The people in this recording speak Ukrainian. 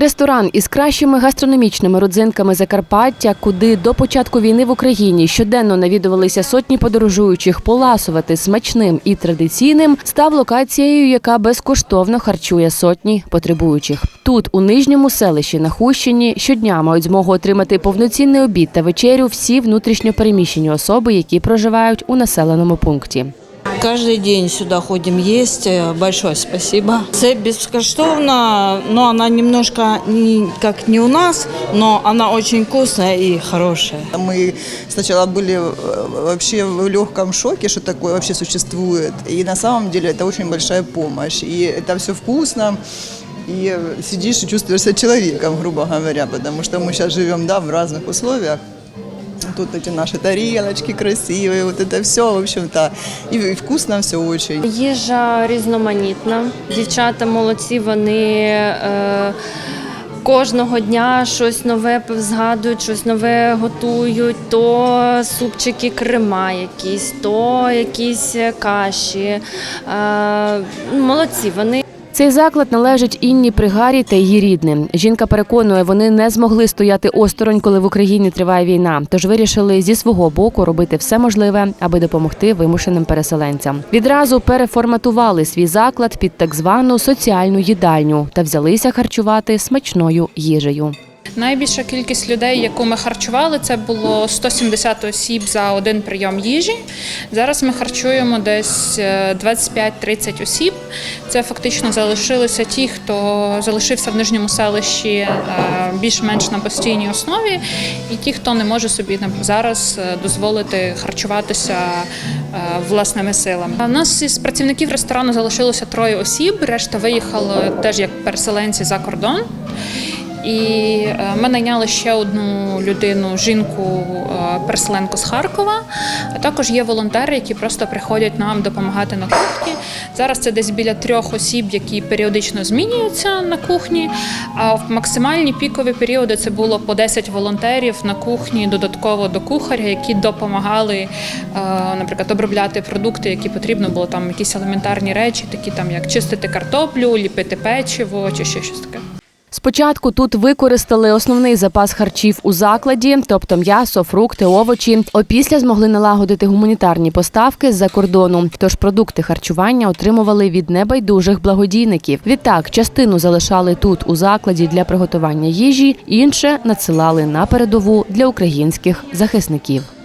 Ресторан із кращими гастрономічними родзинками Закарпаття, куди до початку війни в Україні щоденно навідувалися сотні подорожуючих поласувати смачним і традиційним, став локацією, яка безкоштовно харчує сотні потребуючих. Тут, у нижньому селищі на Хущині, щодня мають змогу отримати повноцінний обід та вечерю всі внутрішньо переміщені особи, які проживають у населеному пункті. Каждый день сюда ходим есть. Э, Большое спасибо. Це бескоштовно, но она немножко не, как не у нас, но она очень вкусная и хорошая. Мы сначала были э, вообще в легком шоке, что такое вообще существует. И на самом деле это очень большая помощь. И это все вкусно. И сидишь и чувствуешь себя человеком, грубо говоря, потому что мы сейчас живем да, в разных условиях. Тут эти наши тарелочки красивые, вот это все, в общем-то. И вкусно все очень. Їжа різноманітна. Дівчата молодці, вони е, кожного дня щось нове згадують, щось нове готують. То супчики крема якісь, то якісь каші. Е, молодці, вони. Цей заклад належить Інні Пригарі та її рідним. Жінка переконує, вони не змогли стояти осторонь, коли в Україні триває війна. Тож вирішили зі свого боку робити все можливе, аби допомогти вимушеним переселенцям. Відразу переформатували свій заклад під так звану соціальну їдальню та взялися харчувати смачною їжею. Найбільша кількість людей, яку ми харчували, це було 170 осіб за один прийом їжі. Зараз ми харчуємо десь е, 25-30 осіб. Це фактично залишилися ті, хто залишився в нижньому селищі е, більш-менш на постійній основі, і ті, хто не може собі зараз е, дозволити харчуватися е, власними силами. У нас із працівників ресторану залишилося троє осіб. Решта виїхали теж як переселенці за кордон. І е, ми найняли ще одну людину, жінку е, переселенку з Харкова. А також є волонтери, які просто приходять нам допомагати на кухні. Зараз це десь біля трьох осіб, які періодично змінюються на кухні. А в максимальні пікові періоди це було по 10 волонтерів на кухні, додатково до кухаря, які допомагали, е, наприклад, обробляти продукти, які потрібно було там якісь елементарні речі, такі там як чистити картоплю, ліпити печиво чи ще щось таке. Спочатку тут використали основний запас харчів у закладі, тобто м'ясо, фрукти, овочі. Опісля змогли налагодити гуманітарні поставки з-за кордону. Тож продукти харчування отримували від небайдужих благодійників. Відтак, частину залишали тут у закладі для приготування їжі, інше надсилали на передову для українських захисників.